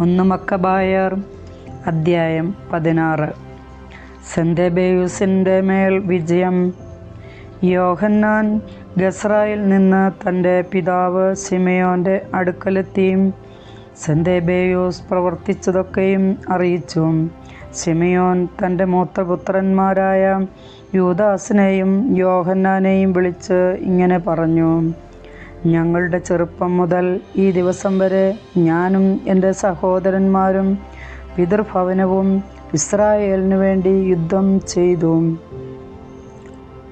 ഒന്ന് മക്കബായർ അദ്ധ്യായം പതിനാറ്. സെന്തേബേയൂസിന്റെ മേൽ വിജയം. യോഹന്നാൻ ഗസ്രായിൽ നിന്ന് തന്റെ പിതാവ് സിമയോന്റെ അടുക്കലെത്തിയും സെന്തേബേയൂസ് പ്രവർത്തിച്ചതൊക്കെയും അറിയിച്ചു. സിമയോൻ തന്റെ മൂത്തപുത്രന്മാരായ യൂദാസിനെയും യോഹന്നാനെയും വിളിച്ച് ഇങ്ങനെ പറഞ്ഞു. ഞങ്ങളുടെ ചെറുപ്പം മുതൽ ഈ ദിവസം വരെ ഞാനും എന്റെ സഹോദരന്മാരും പിതൃഭവനവും ഇസ്രായേലിനു വേണ്ടി യുദ്ധം ചെയ്തു.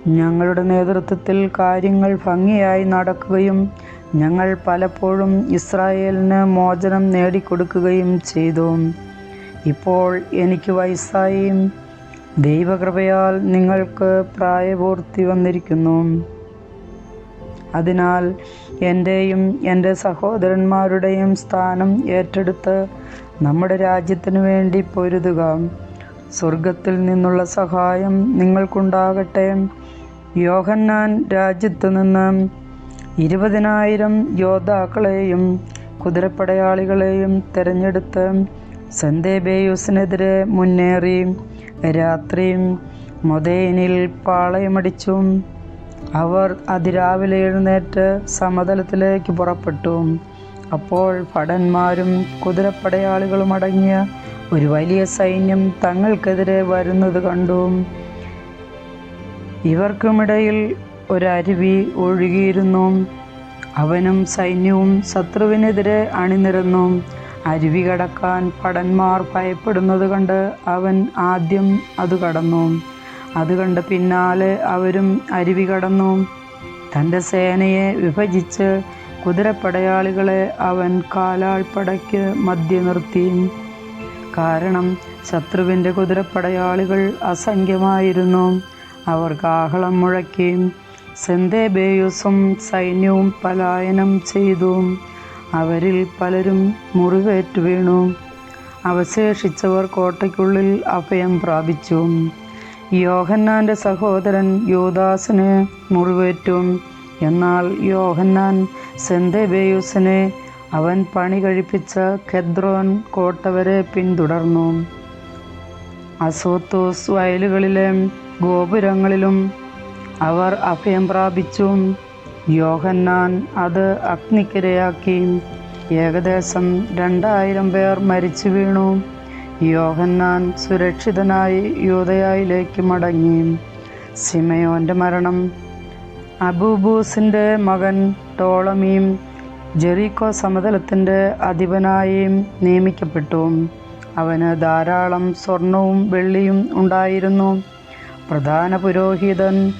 ഞങ്ങളുടെ നേതൃത്വത്തിൽ കാര്യങ്ങൾ ഭംഗിയായി നടക്കുകയും ഞങ്ങൾ പലപ്പോഴും ഇസ്രായേലിന് മോചനം നേടിക്കൊടുക്കുകയും ചെയ്തു. ഇപ്പോൾ എനിക്ക് വയസ്സായി. ദൈവകൃപയാൽ നിങ്ങൾക്ക് പ്രായപൂർത്തി വന്നിരിക്കുന്നു. അതിനാൽ എന്റെയും എന്റെ സഹോദരന്മാരുടെയും സ്ഥാനം ഏറ്റെടുത്ത് നമ്മുടെ രാജ്യത്തിനു വേണ്ടി പൊരുതുക. സ്വർഗത്തിൽ നിന്നുള്ള സഹായം നിങ്ങൾക്കുണ്ടാകട്ടെ. യോഹന്നാൻ രാജ്യത്തു നിന്ന് ഇരുപതിനായിരം യോദ്ധാക്കളെയും കുതിരപ്പടയാളികളെയും തിരഞ്ഞെടുത്ത് സന്ദേബേയൂസിനെതിരെ മുന്നേറി. രാത്രിയും മൊതേനിൽ പാളയമടിച്ചു അവർ അതിരാവിലെ എഴുന്നേറ്റ് സമതലത്തിലേക്ക് പുറപ്പെട്ടു. അപ്പോൾ ഭടന്മാരും കുതിരപ്പടയാളികളും അടങ്ങിയ ഒരു വലിയ സൈന്യം തങ്ങൾക്കെതിരെ വരുന്നത് കണ്ടു. ഇവർക്കുമിടയിൽ ഒരരുവി ഒഴുകിയിരുന്നു. അവനും സൈന്യവും ശത്രുവിനെതിരെ അണിനിരന്നു. അരുവി കടക്കാൻ ഭടന്മാർ ഭയപ്പെടുന്നത് കണ്ട് അവൻ ആദ്യം അത് കടന്നു. അത് കണ്ട് പിന്നാലെ അവരും അരുവി കടന്നു. തന്റെ സേനയെ വിഭജിച്ച് കുതിരപ്പടയാളികളെ അവൻ കാലാൾപ്പടയ്ക്ക് മധ്യ നിർത്തി. കാരണം ശത്രുവിന്റെ കുതിരപ്പടയാളികൾ അസംഖ്യമായിരുന്നു. അവർ കാഹളം മുഴക്കി. സെന്തേബേയുസും സൈന്യവും പലായനം ചെയ്തു. അവരിൽ പലരും മുറിവേറ്റു വീണു. അവശേഷിച്ചവർ കോട്ടയ്ക്കുള്ളിൽ അഭയം പ്രാപിച്ചു. യോഹന്നാന്റെ സഹോദരൻ യൂദാസിന് മുറിവേറ്റും. എന്നാൽ യോഹന്നാൻ സെന്തേബേയൂസിനെ അവൻ പണി കഴിപ്പിച്ച ഖെദ്രോൻ കോട്ടവരെ പിന്തുടർന്നു. അസോത്തോസ് വയലുകളിലെ ഗോപുരങ്ങളിലും അവർ അഭയം പ്രാപിച്ചു. യോഹന്നാൻ അത് അഗ്നിക്കിരയാക്കി. ഏകദേശം രണ്ടായിരം പേർ മരിച്ചു വീണു. യോഹന്നാൻ സുരക്ഷിതനായി യൂതയായിലേക്ക് മടങ്ങി. സിമയോന്റെ മരണം അബൂബൂസിന്റെ മകൻ ടോളമിയും ജെറീക്കോ സമതലത്തിന്റെ അധിപനായും നിയമിക്കപ്പെട്ടു. അവന് ധാരാളം സ്വർണവും വെള്ളിയും ഉണ്ടായിരുന്നു. പ്രധാന പുരോഹിതൻ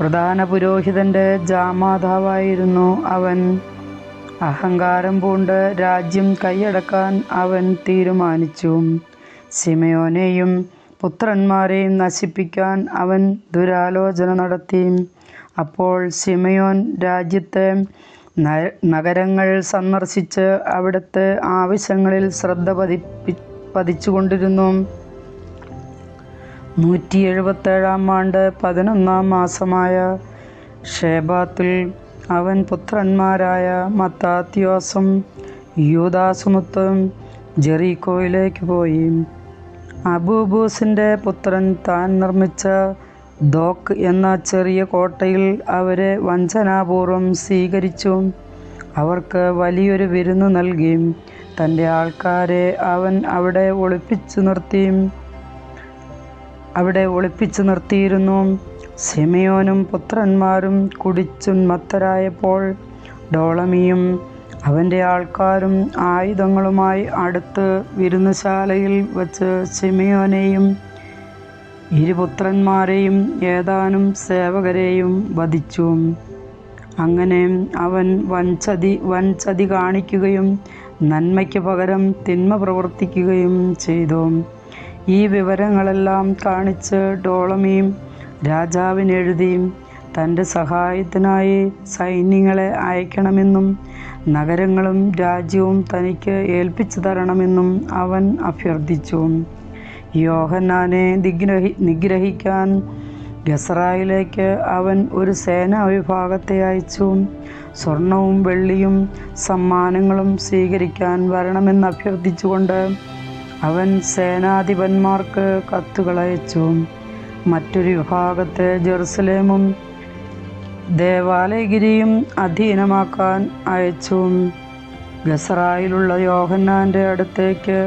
പ്രധാന പുരോഹിതന്റെ ജാമാതാവായിരുന്നു അവൻ. അഹങ്കാരം പൂണ്ട് രാജ്യം കൈയടക്കാൻ അവൻ തീരുമാനിച്ചു. സിമയോനെയും പുത്രന്മാരെയും നശിപ്പിക്കാൻ അവൻ ദുരാലോചന നടത്തി. അപ്പോൾ സിമയോൻ രാജ്യത്തെ നഗരങ്ങൾ സന്ദർശിച്ച് അവിടുത്തെ ആവശ്യങ്ങളിൽ ശ്രദ്ധ പതിപ്പി പതിച്ചുകൊണ്ടിരുന്നു. നൂറ്റി എഴുപത്തേഴാം ആണ്ട് പതിനൊന്നാം മാസമായ ഷേബാത്തിൽ അവൻ പുത്രന്മാരായ മത്താത്യോസും യൂദാസുമുത്തും ജെറീക്കോയിലേക്ക് പോയി. അബൂബൂസിന്റെ പുത്രൻ താൻ നിർമ്മിച്ച ദോക്ക് എന്ന ചെറിയ കോട്ടയിൽ അവരെ വഞ്ചനാപൂർവം സ്വീകരിച്ചു. അവർക്ക് വലിയൊരു വിരുന്ന് നൽകി. തന്റെ ആൾക്കാരെ അവൻ അവിടെ ഒളിപ്പിച്ചു നിർത്തി. അവിടെ ഒളിപ്പിച്ചു നിർത്തിയിരുന്നു. സിമയോനും പുത്രന്മാരും കുടിച്ചുന്മത്തരായപ്പോൾ ഡോളമിയും അവന്റെ ആൾക്കാരും ആയുധങ്ങളുമായി അടുത്ത് വിരുന്നുശാലയിൽ വച്ച് സിമയോനെയും ഇരുപുത്രന്മാരെയും ഏതാനും സേവകരെയും വധിച്ചു. അങ്ങനെ അവൻ വൻചതി വൻചതി കാണിക്കുകയും നന്മയ്ക്ക് പകരം തിന്മ പ്രവർത്തിക്കുകയും ചെയ്തു. ഈ വിവരങ്ങളെല്ലാം കാണിച്ച് ഡോളമിയും രാജാവിനെഴുതി തന്റെ സഹായത്തിനായി സൈന്യങ്ങളെ അയക്കണമെന്നും നഗരങ്ങളും രാജ്യവും തനിക്ക് ഏൽപ്പിച്ചു തരണമെന്നും അവൻ അഭ്യർത്ഥിച്ചു. യോഹന്നാനെ നിഗ്രഹി നിഗ്രഹിക്കാൻ ഗസറായിലേക്ക് അവൻ ഒരു സേനാ വിഭാഗത്തെ അയച്ചു. സ്വർണവും വെള്ളിയും സമ്മാനങ്ങളും സ്വീകരിക്കാൻ വരണമെന്ന് അഭ്യർത്ഥിച്ചുകൊണ്ട് അവൻ സേനാധിപന്മാർക്ക് കത്തുകളയച്ചു മറ്റൊരു വിഭാഗത്തെ ജെറുസലേമും ദേവാലയഗിരിയും അധീനമാക്കാൻ അയച്ചു. ഗസറായിലുള്ള യോഹന്നാന്റെ അടുത്തേക്ക്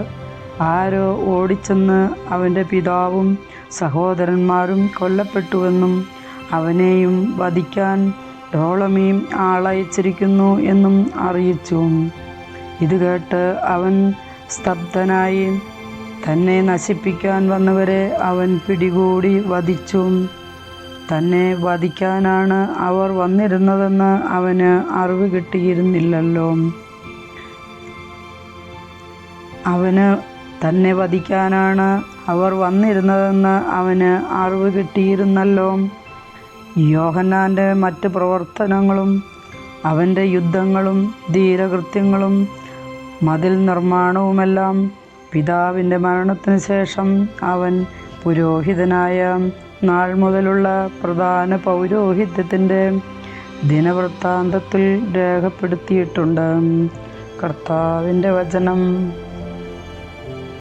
ആരോ ഓടിച്ചെന്ന് അവന്റെ പിതാവും സഹോദരന്മാരും കൊല്ലപ്പെട്ടുവെന്നും അവനെയും വധിക്കാൻ ടോളമിയും ആളയച്ചിരിക്കുന്നു എന്നും അറിയിച്ചു. ഇത് കേട്ട് അവൻ സ്തബ്ധനായി തന്നെ നശിപ്പിക്കാൻ വന്നവരെ അവൻ പിടികൂടി വധിച്ചു. തന്നെ വധിക്കാനാണ് അവർ വന്നിരുന്നതെന്ന് അവന് അറിവ് കിട്ടിയിരുന്നില്ലല്ലോ. അവന് തന്നെ വധിക്കാനാണ് അവർ വന്നിരുന്നതെന്ന് അവന് അറിവ് കിട്ടിയിരുന്നല്ലോ. യോഹന്നാന്റെ മറ്റ് പ്രവർത്തനങ്ങളും അവന്റെ യുദ്ധങ്ങളും ധീരകൃത്യങ്ങളും മതിൽ നിർമ്മാണവുമെല്ലാം പിതാവിന്റെ മരണത്തിന് ശേഷം അവൻ പുരോഹിതനായ നാൾ മുതലുള്ള പ്രധാന പൗരോഹിത്യത്തിന്റെ ദിനവൃത്താന്തത്തിൽ രേഖപ്പെടുത്തിയിട്ടുണ്ട്. കർത്താവിന്റെ വചനം.